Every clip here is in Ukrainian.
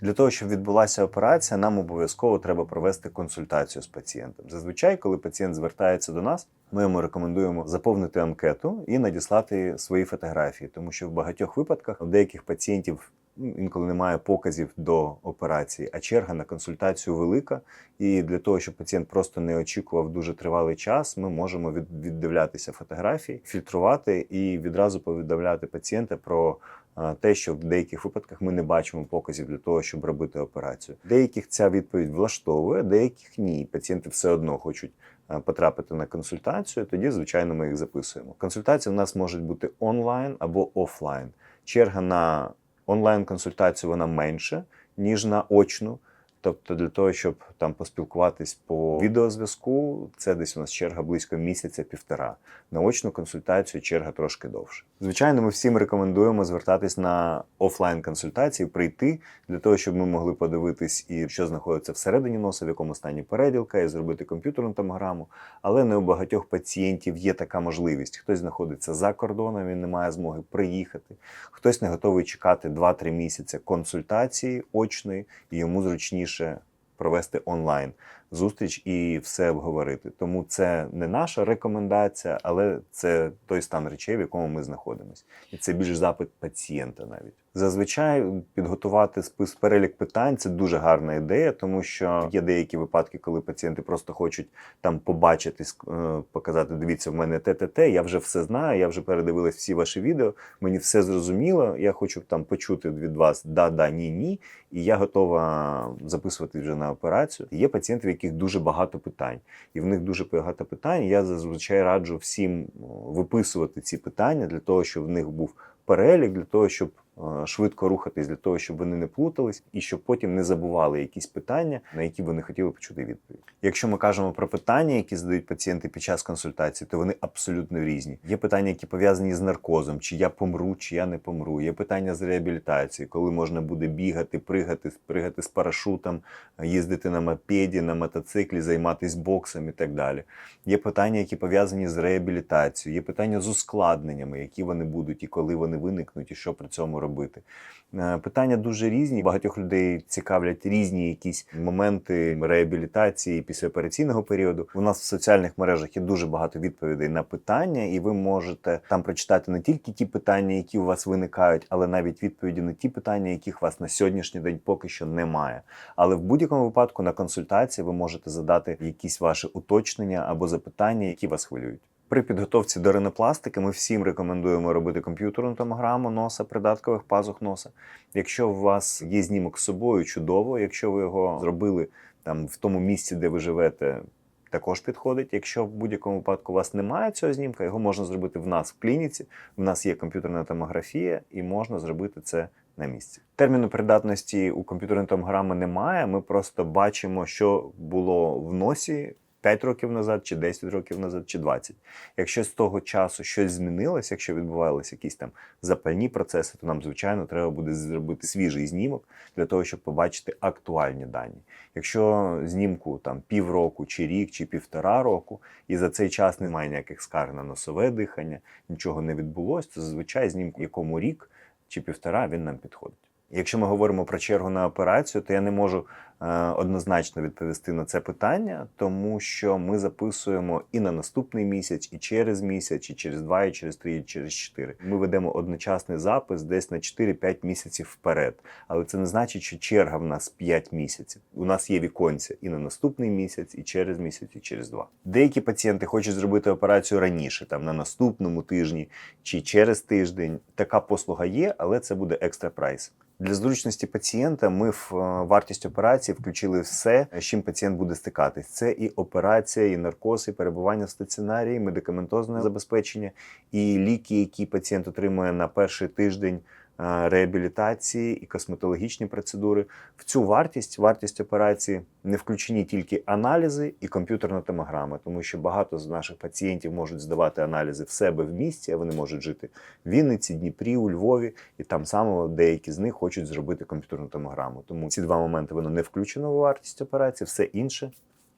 Для того, щоб відбулася операція, нам обов'язково треба провести консультацію з пацієнтом. Зазвичай, коли пацієнт звертається до нас, ми йому рекомендуємо заповнити анкету і надіслати свої фотографії, тому що в багатьох випадках у деяких пацієнтів ну, інколи немає показів до операції, а черга на консультацію велика. І для того, щоб пацієнт просто не очікував дуже тривалий час, ми можемо від, віддивлятися фотографії, фільтрувати і відразу повідомляти пацієнта про те, що в деяких випадках ми не бачимо показів для того, щоб робити операцію. Деяких ця відповідь влаштовує, деяких ні. Пацієнти все одно хочуть потрапити на консультацію. Тоді, звичайно, ми їх записуємо. Консультації в нас можуть бути онлайн або офлайн. Черга на онлайн-консультацію вона менша, ніж на очну. Тобто для того, щоб там поспілкуватись по відеозв'язку, це десь у нас черга близько місяця-півтора. На очну консультацію черга трошки довше. Звичайно, ми всім рекомендуємо звертатись на офлайн консультації, прийти для того, щоб ми могли подивитись і що знаходиться всередині носа, в якому стані переділка, і зробити комп'ютерну томограму. Але не у багатьох пацієнтів є така можливість. Хтось знаходиться за кордоном, він не має змоги приїхати, хтось не готовий чекати 2-3 місяці консультації очної, і йому зручніше провести онлайн зустріч і все обговорити. Тому це не наша рекомендація, але це той стан речей, в якому ми знаходимося. І це більш запит пацієнта навіть. Зазвичай підготувати спис перелік питань це дуже гарна ідея, тому що є деякі випадки, коли пацієнти просто хочуть там побачити, ск- е, показати, дивіться, в мене те, те, те, я вже все знаю, я вже передивилась всі ваші відео, мені все зрозуміло. Я хочу там почути від вас да, да, ні, ні. І я готова записувати вже на операцію. Є пацієнти, яких дуже багато питань, і в них дуже багато питань. Я зазвичай раджу всім виписувати ці питання для того, щоб в них був перелік, для того, щоб швидко рухатись, для того, щоб вони не плутались, і щоб потім не забували якісь питання, на які вони хотіли почути відповідь. Якщо ми кажемо про питання, які задають пацієнти під час консультації, то вони абсолютно різні. Є питання, які пов'язані з наркозом, чи я помру, чи я не помру. Є питання з реабілітацією, коли можна буде бігати, пригати, пригати з парашутом, їздити на мопеді, на мотоциклі, займатися боксом і так далі. Є питання, які пов'язані з реабілітацією, є питання з ускладненнями, які вони будуть і коли вони виникнуть, і що при цьому робити. Е, Питання дуже різні. Багатьох людей цікавлять різні якісь моменти реабілітації післяопераційного періоду. У нас в соціальних мережах є дуже багато відповідей на питання, і ви можете там прочитати не тільки ті питання, які у вас виникають, але навіть відповіді на ті питання, яких вас на сьогоднішній день поки що немає. Але в будь-якому випадку на консультації ви можете задати якісь ваші уточнення або запитання, які вас хвилюють. При підготовці до ринопластики ми всім рекомендуємо робити комп'ютерну томограму носа, придаткових пазух носа. Якщо у вас є знімок з собою, чудово. Якщо ви його зробили там в тому місці, де ви живете, також підходить. Якщо в будь-якому випадку у вас немає цього знімка, його можна зробити в нас в клініці. В нас є комп'ютерна томографія, і можна зробити це на місці. Терміну придатності у комп'ютерної томограми немає. Ми просто бачимо, що було в носі 5 років назад, чи 10 років назад, чи 20. Якщо з того часу щось змінилось, якщо відбувалися якісь там запальні процеси, то нам, звичайно, треба буде зробити свіжий знімок для того, щоб побачити актуальні дані. Якщо знімку там півроку, чи рік, чи півтора року, і за цей час немає ніяких скарг на носове дихання, нічого не відбулося, то зазвичай знімку, якому рік чи півтора він нам підходить. Якщо ми говоримо про чергу на операцію, то я не можу однозначно відповісти на це питання, тому що ми записуємо і на наступний місяць, і через місяць, і через два, і через три, і через чотири. Ми ведемо одночасний запис десь на 4-5 місяців вперед. Але це не значить, що черга в нас 5 місяців. У нас є віконця і на наступний місяць, і через місяць, і через два. Деякі пацієнти хочуть зробити операцію раніше, там на наступному тижні чи через тиждень. Така послуга є, але це буде екстра прайс. Для зручності пацієнта ми в е, вартість операції включили все, з чим пацієнт буде стикатись. Це і операція, і наркоз, і перебування в стаціонарі, і медикаментозне забезпечення, і ліки, які пацієнт отримує на перший тиждень реабілітації і косметологічні процедури. В цю вартість, вартість операції, не включені тільки аналізи і комп'ютерна томограма, тому що багато з наших пацієнтів можуть здавати аналізи в себе в місті, а вони можуть жити в Вінниці, Дніпрі, у Львові, і там саме деякі з них хочуть зробити комп'ютерну томограму. Тому ці два моменти воно не включено в вартість операції, все інше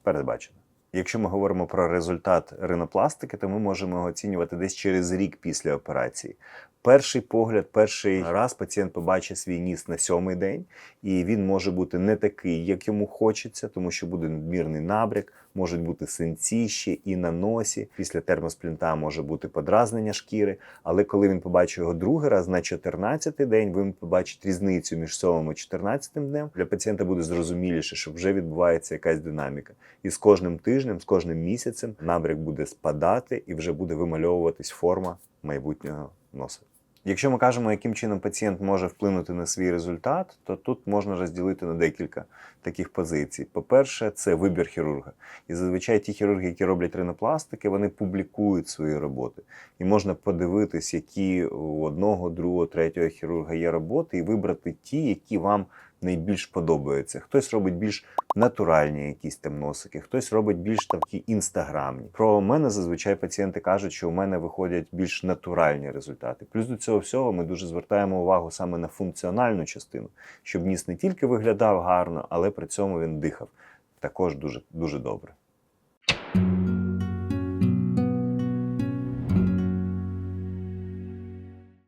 передбачено. Якщо ми говоримо про результат ринопластики, то ми можемо його оцінювати десь через рік після операції. Перший погляд, перший раз пацієнт побачить свій ніс на сьомий день, і він може бути не такий, як йому хочеться, тому що буде надмірний набряк, можуть бути синці ще і на носі. Після термосплінта може бути подразнення шкіри. Але коли він побачить його другий раз на 14-й день, він побачить різницю між 7 і 14 днем. Для пацієнта буде зрозуміліше, що вже відбувається якась динаміка. І з кожним тижнем, з кожним місяцем набряк буде спадати і вже буде вимальовуватись форма майбутнього носа. Якщо ми кажемо, яким чином пацієнт може вплинути на свій результат, то тут можна розділити на декілька таких позицій. По-перше, це вибір хірурга. І зазвичай ті хірурги, які роблять ринопластики, вони публікують свої роботи. І можна подивитись, які у одного, другого, третього хірурга є роботи, і вибрати ті, які вам найбільш подобаються. Хтось робить більш натуральні якісь там носики, хтось робить більш такі інстаграмні. Про мене зазвичай пацієнти кажуть, що у мене виходять більш натуральні результати. Плюс до цього всього ми дуже звертаємо увагу саме на функціональну частину, щоб ніс не тільки виглядав гарно, але при цьому він дихав також дуже, дуже добре.